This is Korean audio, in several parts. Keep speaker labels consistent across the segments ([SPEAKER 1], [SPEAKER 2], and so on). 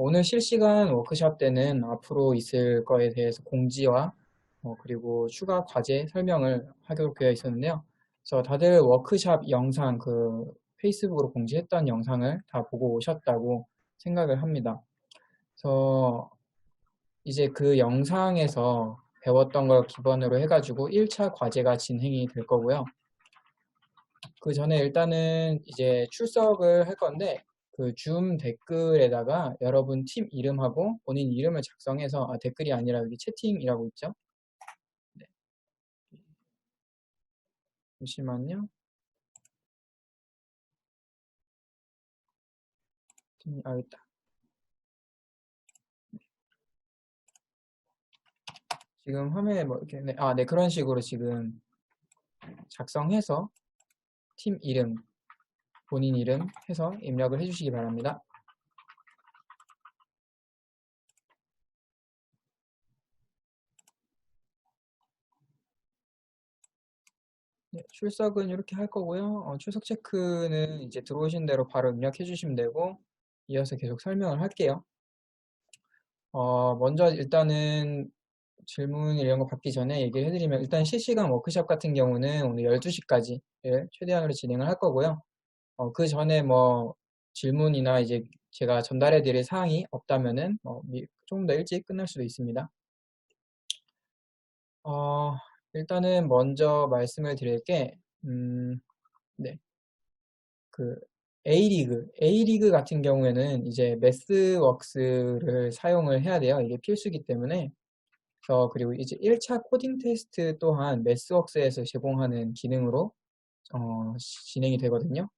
[SPEAKER 1] 오늘 실시간 워크샵 때는 앞으로 있을 거에 대해서 공지와 어, 그리고 추가 과제 설명을 하기로 되어 있었는데요. 그래서 다들 워크샵 영상 그 페이스북으로 공지했던 영상을 다 보고 오셨다고 생각을 합니다. 그래서 이제 그 영상에서 배웠던 걸 기반으로 해가지고 1차 과제가 진행이 될 거고요. 그 전에 일단은 이제 출석을 할 건데 그 줌 댓글에다가 여러분 팀 이름하고 본인 이름을 작성해서 아, 댓글이 아니라 여기 채팅이라고 있죠. 네. 잠시만요. 아, 있다. 지금 화면에 뭐 이렇게 네, 아, 네 그런 식으로 지금 작성해서 팀 이름, 본인 이름 해서 입력을 해주시기 바랍니다. 네, 출석은 이렇게 할 거고요. 어, 출석 체크는 이제 들어오신 대로 바로 입력해 주시면 되고 이어서 계속 설명을 할게요. 어, 먼저 일단은 질문 이런 거 받기 전에 얘기를 해드리면 일단 실시간 워크샵 같은 경우는 오늘 12시까지 최대한으로 진행을 할 거고요. 어, 그 전에 뭐 질문이나 이제 제가 전달해 드릴 사항이 없다면은 어, 조금 더 일찍 끝날 수도 있습니다. 어, 일단은 먼저 말씀을 드릴 게, 음, 네. 그 A리그, A리그 같은 경우에는 이제 매스웍스를 사용을 해야 돼요. 이게 필수기 때문에 어, 그리고 이제 1차 코딩 테스트 또한 매스웍스에서 제공하는 기능으로 어, 진행이 되거든요.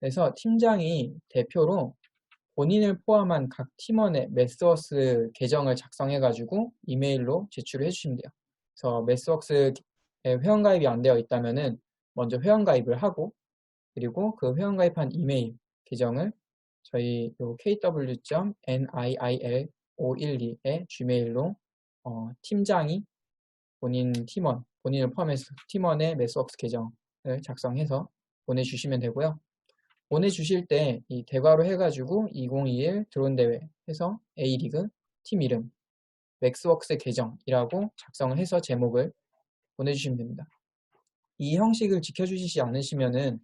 [SPEAKER 1] 그래서 팀장이 대표로 본인을 포함한 각 팀원의 매스웍스 계정을 작성해가지고 이메일로 제출을 해주시면 돼요. 그래서 매스웍스에 회원가입이 안 되어 있다면은 먼저 회원가입을 하고 그리고 그 회원가입한 이메일 계정을 저희 kw.nil512의 gmail로 어, 팀장이 본인 팀원, 본인을 포함해서 팀원의 매스웍스 계정을 작성해서 보내주시면 되고요. 보내주실 때 이 대괄호 해가지고 2021 드론 대회 해서 A리그 팀 이름 맥스웍스 계정이라고 작성을 해서 제목을 보내주시면 됩니다. 이 형식을 지켜주시지 않으시면은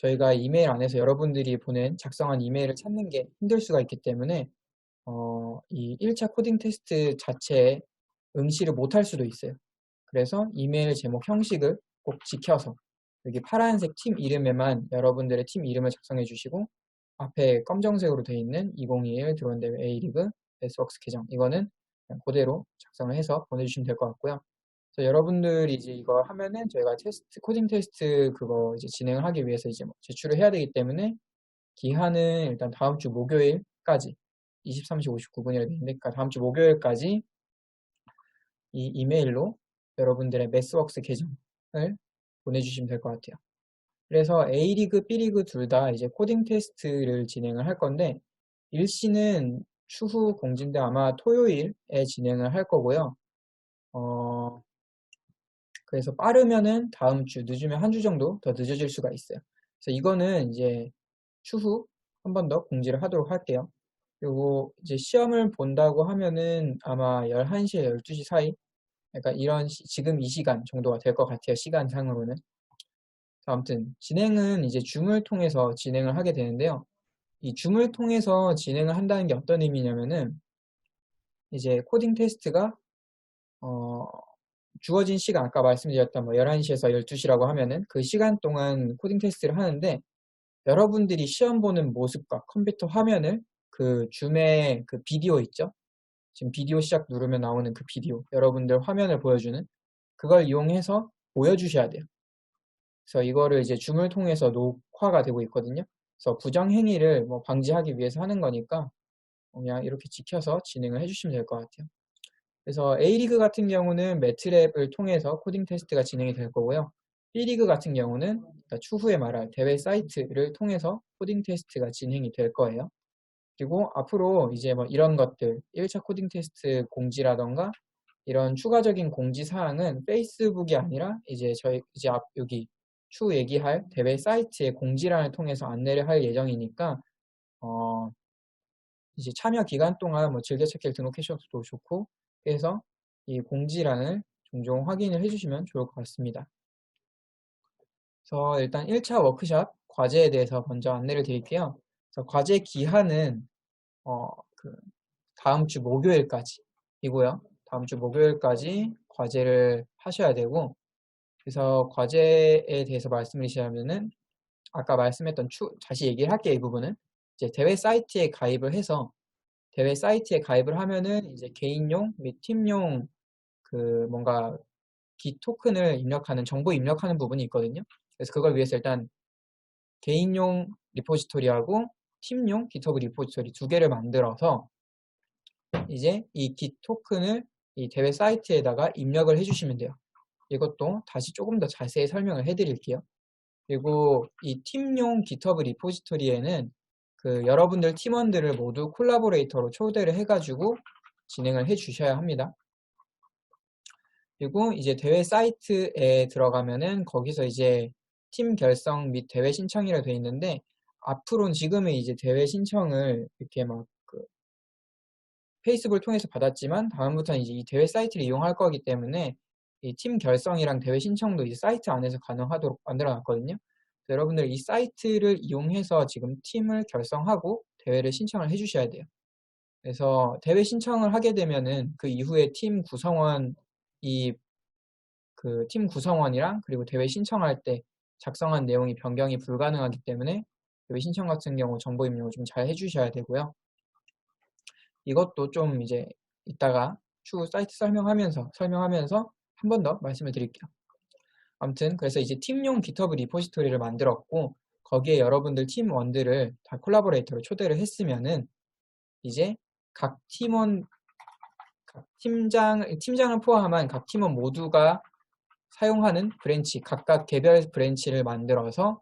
[SPEAKER 1] 저희가 이메일 안에서 여러분들이 보낸 작성한 이메일을 찾는 게 힘들 수가 있기 때문에 어, 이 1차 코딩 테스트 자체에 응시를 못할 수도 있어요. 그래서 이메일 제목 형식을 꼭 지켜서 여기 파란색 팀 이름에만 여러분들의 팀 이름을 작성해 주시고 앞에 검정색으로 되어 있는 2021 드론 대회 A리그 S웍스 계정 이거는 그대로 작성을 해서 보내주시면 될 것 같고요. 그래서 여러분들이 이제 이거 하면은 저희가 테스트 코딩 테스트 그거 이제 진행을 하기 위해서 이제 뭐 제출을 해야 되기 때문에 기한은 일단 다음 주 목요일까지 23시 59분이라 되어 있는데 그러니까 다음 주 목요일까지 이 이메일로 여러분들의 매스웍스 계정을 보내주시면 될 것 같아요. 그래서 A리그, B리그 둘 다 이제 코딩 테스트를 진행을 할 건데 일시는 추후 공지인데 아마 토요일에 진행을 할 거고요. 어, 그래서 빠르면은 다음 주, 늦으면 한 주 정도 더 늦어질 수가 있어요. 그래서 이거는 이제 추후 한 번 더 공지를 하도록 할게요. 그리고 이제 시험을 본다고 하면은 아마 11시에 12시 사이 그러니까 이런 시, 지금 이 시간 정도가 될 것 같아요. 시간상으로는. 아무튼 진행은 이제 줌을 통해서 진행을 하게 되는데요. 이 줌을 통해서 진행을 한다는 게 어떤 의미냐면은 이제 코딩 테스트가 어, 주어진 시간 아까 말씀드렸던 뭐 11시에서 12시라고 하면은 그 시간 동안 코딩 테스트를 하는데 여러분들이 시험 보는 모습과 컴퓨터 화면을 그 줌의 그 비디오 있죠? 지금 비디오 시작 누르면 나오는 그 비디오 여러분들 화면을 보여주는 그걸 이용해서 보여주셔야 돼요. 그래서 이거를 이제 줌을 통해서 녹화가 되고 있거든요. 그래서 부정 행위를 뭐 방지하기 위해서 하는 거니까 그냥 이렇게 지켜서 진행을 해주시면 될 것 같아요. 그래서 A리그 같은 경우는 매트랩을 통해서 코딩 테스트가 진행이 될 거고요. B리그 같은 경우는 추후에 말할 대회 사이트를 통해서 코딩 테스트가 진행이 될 거예요. 그리고 앞으로 이제 뭐 이런 것들 1차 코딩 테스트 공지라던가 이런 추가적인 공지 사항은 페이스북이 아니라 이제 저희 이제 앞 여기 추후 얘기할 대회 사이트의 공지란을 통해서 안내를 할 예정이니까 어 이제 참여 기간 동안 뭐 즐겨찾기를 등록해 주셔도 좋고 그래서 이 공지란을 종종 확인을 해주시면 좋을 것 같습니다. 그래서 일단 1차 워크샵 과제에 대해서 먼저 안내를 드릴게요. 그래서 과제 기한은 어, 그 다음 주 목요일까지이고요. 다음 주 목요일까지 과제를 하셔야 되고 그래서 과제에 대해서 말씀드리자면은 아까 말씀했던 추, 다시 얘기를 할게요. 이 부분은 이제 대회 사이트에 가입을 해서 대회 사이트에 가입을 하면은 이제 개인용 및 팀용 그 뭔가 기 토큰을 입력하는 정보 입력하는 부분이 있거든요. 그래서 그걸 위해서 일단 개인용 리포지토리하고 팀용 GitHub 리포지토리 두 개를 만들어서 이제 이 Git 토큰을 이 대회 사이트에다가 입력을 해주시면 돼요. 이것도 다시 조금 더 자세히 설명을 해드릴게요. 그리고 이 팀용 GitHub 리포지토리에는 그 여러분들 팀원들을 모두 콜라보레이터로 초대를 해가지고 진행을 해 주셔야 합니다. 그리고 이제 대회 사이트에 들어가면은 거기서 이제 팀 결성 및 대회 신청이라 되어 있는데 앞으로는 지금은 이제 대회 신청을 이렇게 막 그 페이스북을 통해서 받았지만 다음부터는 이제 이 대회 사이트를 이용할 거기 때문에 이 팀 결성이랑 대회 신청도 이제 사이트 안에서 가능하도록 만들어 놨거든요. 여러분들 이 사이트를 이용해서 지금 팀을 결성하고 대회를 신청을 해주셔야 돼요. 그래서 대회 신청을 하게 되면은 그 이후에 팀 구성원 이 그 팀 구성원이랑 그리고 대회 신청할 때 작성한 내용이 변경이 불가능하기 때문에 신청 같은 경우 정보 입력을 좀 잘 해주셔야 되고요. 이것도 좀 이제 이따가 추후 사이트 설명하면서 설명하면서 한 번 더 말씀을 드릴게요. 아무튼 그래서 이제 팀용 GitHub 리포지토리를 만들었고 거기에 여러분들 팀원들을 다 콜라보레이터로 초대를 했으면은 이제 각 팀원 각 팀장 팀장을 포함한 각 팀원 모두가 사용하는 브랜치 각각 개별 브랜치를 만들어서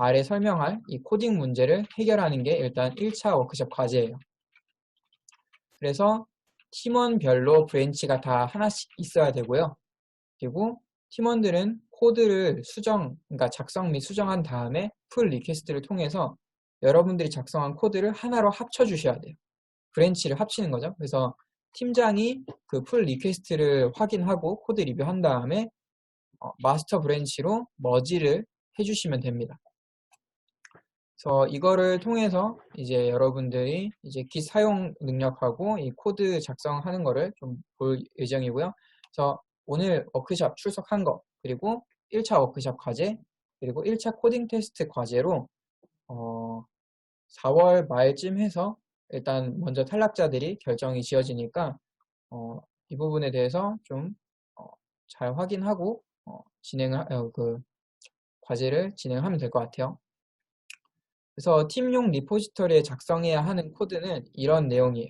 [SPEAKER 1] 아래 설명할 이 코딩 문제를 해결하는 게 일단 1차 워크숍 과제예요. 그래서 팀원별로 브랜치가 다 하나씩 있어야 되고요. 그리고 팀원들은 코드를 수정, 그러니까 작성 및 수정한 다음에 풀 리퀘스트를 통해서 여러분들이 작성한 코드를 하나로 합쳐 주셔야 돼요. 브랜치를 합치는 거죠. 그래서 팀장이 그 풀 리퀘스트를 확인하고 코드 리뷰한 다음에 어, 마스터 브랜치로 머지를 해주시면 됩니다. 그래서 이거를 통해서 이제 여러분들이 이제 기 사용 능력하고 이 코드 작성하는 거를 좀 볼 예정이고요. 그래서 오늘 워크샵 출석한 거 그리고 1차 워크샵 과제 그리고 1차 코딩 테스트 과제로 어, 4월 말쯤 해서 일단 먼저 탈락자들이 결정이 지어지니까 어, 이 부분에 대해서 좀잘 어, 확인하고 어, 진행을 어, 그 과제를 진행하면 될 것 같아요. 그래서 팀용 리포지터리에 작성해야 하는 코드는 이런 내용이에요.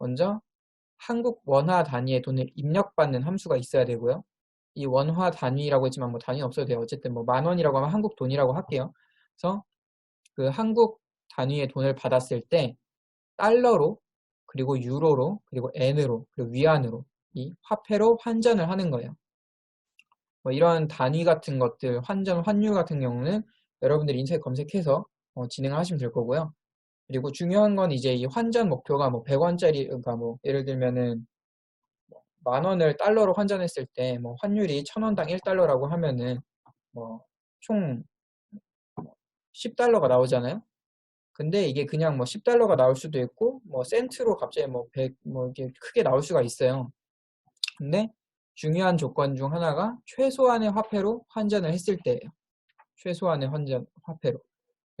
[SPEAKER 1] 먼저 한국 원화 단위의 돈을 입력받는 함수가 있어야 되고요. 이 원화 단위라고 했지만 뭐 단위는 없어도 돼요. 어쨌든 뭐 만 원이라고 하면 한국 돈이라고 할게요. 그래서 그 한국 단위의 돈을 받았을 때 달러로 그리고 유로로 그리고 엔으로 그리고 위안으로 이 화폐로 환전을 하는 거예요. 뭐 이런 단위 같은 것들 환전 환율 같은 경우는 여러분들이 인터넷 검색해서 어, 진행을 하시면 될 거고요. 그리고 중요한 건 이제 이 환전 목표가 뭐 100원짜리 그러니까 뭐 예를 들면은 만 원을 달러로 환전했을 때 뭐 환율이 천 원당 1달러라고 하면은 뭐 총 10달러가 나오잖아요. 근데 이게 그냥 뭐 10달러가 나올 수도 있고 뭐 센트로 갑자기 뭐 100, 뭐 이렇게 크게 나올 수가 있어요. 근데 중요한 조건 중 하나가 최소한의 화폐로 환전을 했을 때예요. 최소한의 환전 화폐로.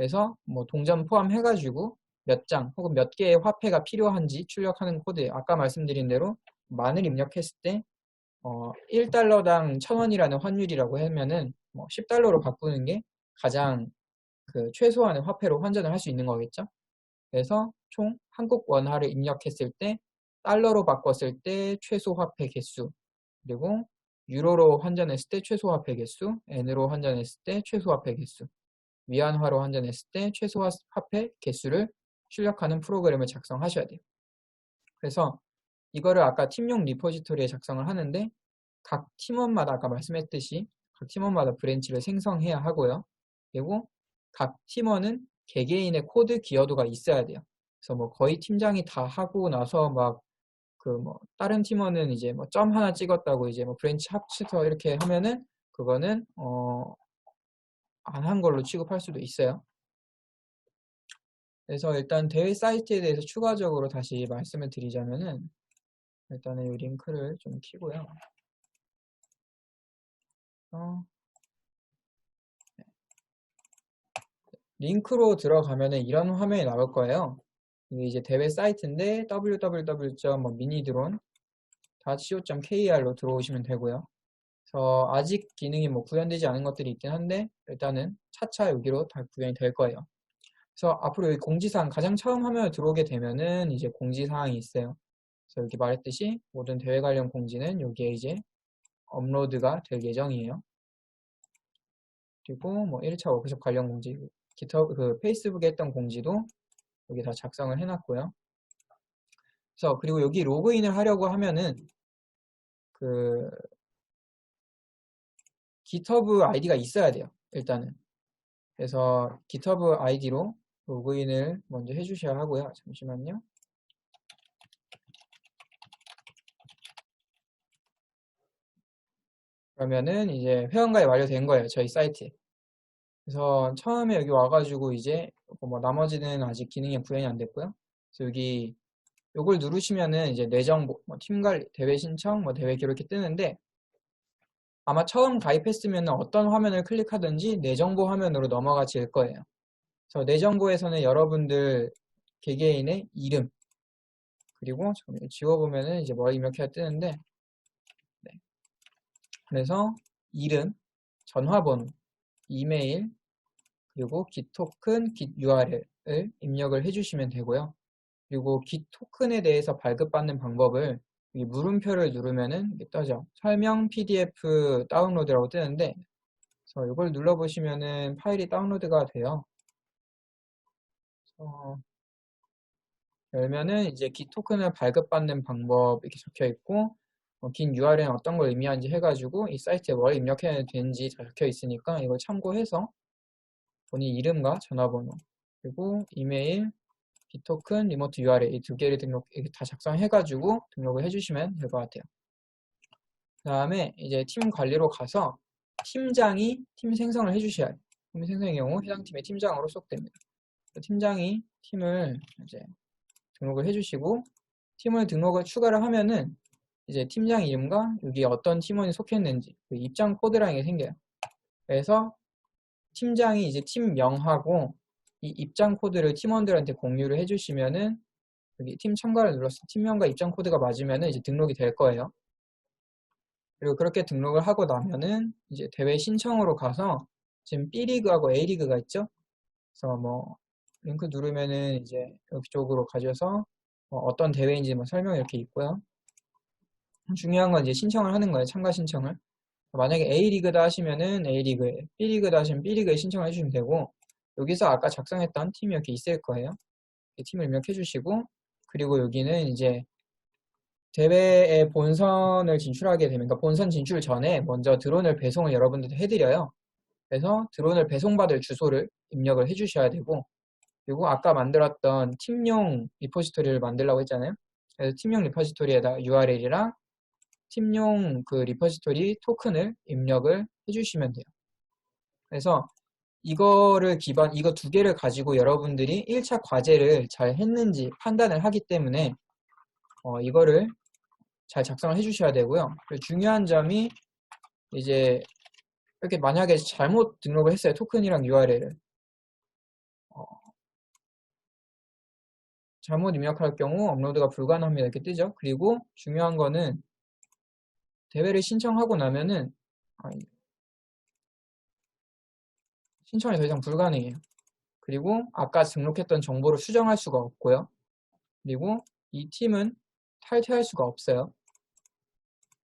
[SPEAKER 1] 그래서 뭐 동전 포함해가지고 몇 장 혹은 몇 개의 화폐가 필요한지 출력하는 코드에 아까 말씀드린 대로 만을 입력했을 때 어, 1달러당 1000원이라는 환율이라고 하면은 뭐 10달러로 바꾸는 게 가장 그 최소한의 화폐로 환전을 할 수 있는 거겠죠. 그래서 총 한국 원화를 입력했을 때 달러로 바꿨을 때 최소 화폐 개수 그리고 유로로 환전했을 때 최소 화폐 개수, 엔으로 환전했을 때 최소 화폐 개수, 위안화로 환전했을 때 최소 화폐 개수를 출력하는 프로그램을 작성하셔야 돼요. 그래서 이거를 아까 팀용 리포지토리에 작성을 하는데 각 팀원마다 아까 말씀했듯이 각 팀원마다 브랜치를 생성해야 하고요. 그리고 각 팀원은 개개인의 코드 기여도가 있어야 돼요. 그래서 뭐 거의 팀장이 다 하고 나서 막 그 뭐 다른 팀원은 이제 뭐 점 하나 찍었다고 이제 뭐 브랜치 합치터 이렇게 하면은 그거는 어 안 한 걸로 취급할 수도 있어요. 그래서 일단 대회 사이트에 대해서 추가적으로 다시 말씀을 드리자면은 일단은 이 링크를 좀 키고요. 어, 네. 링크로 들어가면은 이런 화면이 나올 거예요. 이게 이제 대회 사이트인데 www.minidrone.co.kr로 들어오시면 되고요. 그래서 아직 기능이 뭐 구현되지 않은 것들이 있긴 한데 일단은 차차 여기로 다 구현이 될 거예요. 그래서 앞으로 여기 공지사항 가장 처음 화면에 들어오게 되면은 이제 공지사항이 있어요. 그래서 여기 말했듯이 모든 대회 관련 공지는 여기에 이제 업로드가 될 예정이에요. 그리고 뭐 1차 워크숍 관련 공지, 기터 그 페이스북에 했던 공지도 여기 다 작성을 해놨고요. 그래서 그리고 여기 로그인을 하려고 하면은 그 GitHub 아이디가 있어야 돼요. 일단은. 그래서 GitHub 아이디로 로그인을 먼저 해주셔야 하고요. 잠시만요. 그러면은 이제 회원가입 완료된 거예요. 저희 사이트에. 그래서 처음에 여기 와가지고 이제 뭐 나머지는 아직 기능이 구현이 안 됐고요. 그래서 여기 요걸 누르시면은 이제 내 정보, 뭐 팀 관리, 대회 신청, 뭐 대회 기록 이렇게 뜨는데 아마 처음 가입했으면 어떤 화면을 클릭하든지 내 정보 화면으로 넘어가 질 거예요. 그래서 내 정보에서는 여러분들 개개인의 이름 그리고 지워보면은 이제 머리 입력해야 뜨는데 네. 그래서 이름, 전화번호, 이메일, 그리고 git 토큰, git URL을 입력을 해주시면 되고요. 그리고 git 토큰에 대해서 발급받는 방법을 이 물음표를 누르면은 떠져. 설명 PDF 다운로드라고 뜨는데 그래서 이걸 눌러보시면은 파일이 다운로드가 돼요. 열면은 이제 git 토큰을 발급받는 방법 이렇게 적혀 있고 어, 긴 URL은 어떤 걸 의미하는지 해가지고 이 사이트에 뭘 입력해야 되는지 다 적혀 있으니까 이걸 참고해서 본인 이름과 전화번호 그리고 이메일, 비토큰, 리모트 URL 이 두 개를 등록 다 작성해가지고 등록을 해주시면 될 것 같아요. 그 다음에 이제 팀 관리로 가서 팀장이 팀 생성을 해주셔야 해요. 팀 생성의 경우 해당 팀의 팀장으로 속됩니다. 팀장이 팀을 이제 등록을 해주시고 팀을 등록을 추가를 하면은 이제 팀장 이름과 여기 어떤 팀원이 속했는지 그 입장 코드라는 게 생겨요. 그래서 팀장이 이제 팀명하고 이 입장 코드를 팀원들한테 공유를 해주시면은 여기 팀 참가를 때 팀명과 입장 코드가 맞으면은 이제 등록이 될 거예요. 그리고 그렇게 등록을 하고 나면은 이제 대회 신청으로 가서 지금 B리그하고 A리그가 있죠. 그래서 뭐 링크 누르면은 이제 여기 쪽으로 가셔서 뭐 어떤 대회인지 뭐 설명 이렇게 있고요. 중요한 건 이제 신청을 하는 거예요. 참가 신청을. 만약에 A리그다 하시면은 A리그에, B리그다 하시면 B리그에 신청을 해주시면 되고, 여기서 아까 작성했던 팀이 이렇게 있을 거예요. 팀을 입력해 주시고, 그리고 여기는 이제 대회에 본선을 진출하게 되면, 그러니까 본선 진출 전에 먼저 드론을 배송을 여러분들도 해드려요. 그래서 드론을 배송받을 주소를 입력을 해 주셔야 되고, 그리고 아까 만들었던 팀용 리포지토리를 만들라고 했잖아요. 그래서 팀용 리포지토리에다 URL이랑 팀용 그 리퍼지토리 토큰을 입력을 해주시면 돼요. 그래서 이거를 기반, 이거 두 개를 가지고 여러분들이 1차 과제를 잘 했는지 판단을 하기 때문에 어, 이거를 잘 작성을 해주셔야 되고요. 중요한 점이 이제 이렇게 만약에 잘못 등록을 했어요. 토큰이랑 URL을. 어, 잘못 입력할 경우 업로드가 불가능합니다. 이렇게 뜨죠. 그리고 중요한 거는 대회를 신청하고 나면은 신청이 더 이상 불가능해요. 그리고 아까 등록했던 정보를 수정할 수가 없고요. 그리고 이 팀은 탈퇴할 수가 없어요.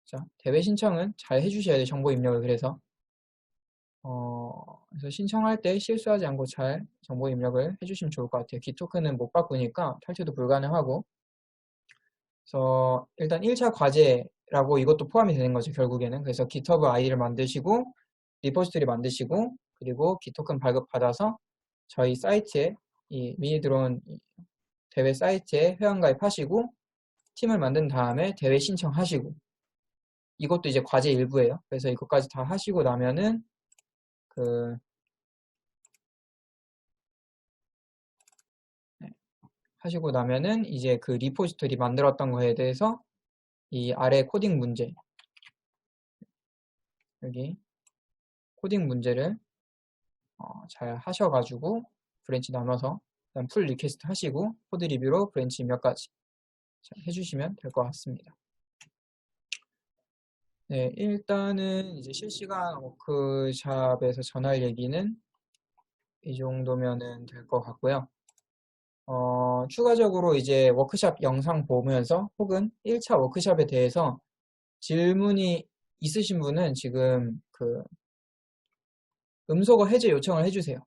[SPEAKER 1] 자, 대회 신청은 잘 해주셔야 돼요. 정보 입력을 그래서. 어, 그래서 신청할 때 실수하지 않고 잘 정보 입력을 해주시면 좋을 것 같아요. 기토큰은 못 바꾸니까 탈퇴도 불가능하고. 그래서 일단 1차 과제 라고 이것도 포함이 되는 거죠, 결국에는. 그래서 GitHub 아이디를 만드시고, 리포지토리 만드시고, 그리고 기토큰 발급받아서 저희 사이트에 이 미니 드론 대회 사이트에 회원 가입하시고 팀을 만든 다음에 대회 신청하시고 이것도 이제 과제 일부예요. 그래서 이것까지 다 하시고 나면은 그 네, 하시고 나면은 이제 그 리포지토리 만들었던 거에 대해서 이 아래 코딩 문제 여기 코딩 문제를 어, 잘 하셔가지고 브랜치 나눠서 일단 풀 리퀘스트 하시고 코드 리뷰로 브랜치 몇 가지 자, 해주시면 될 것 같습니다. 네, 일단은 이제 실시간 워크샵에서 전할 얘기는 이 정도면은 될 것 같고요. 어, 추가적으로 이제 워크샵 영상 보면서 혹은 1차 워크샵에 대해서 질문이 있으신 분은 지금 그 음소거 해제 요청을 해주세요.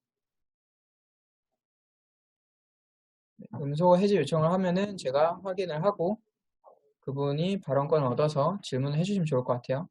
[SPEAKER 1] 네, 음소거 해제 요청을 하면은 제가 확인을 하고 그분이 발언권을 얻어서 질문을 해주시면 좋을 것 같아요.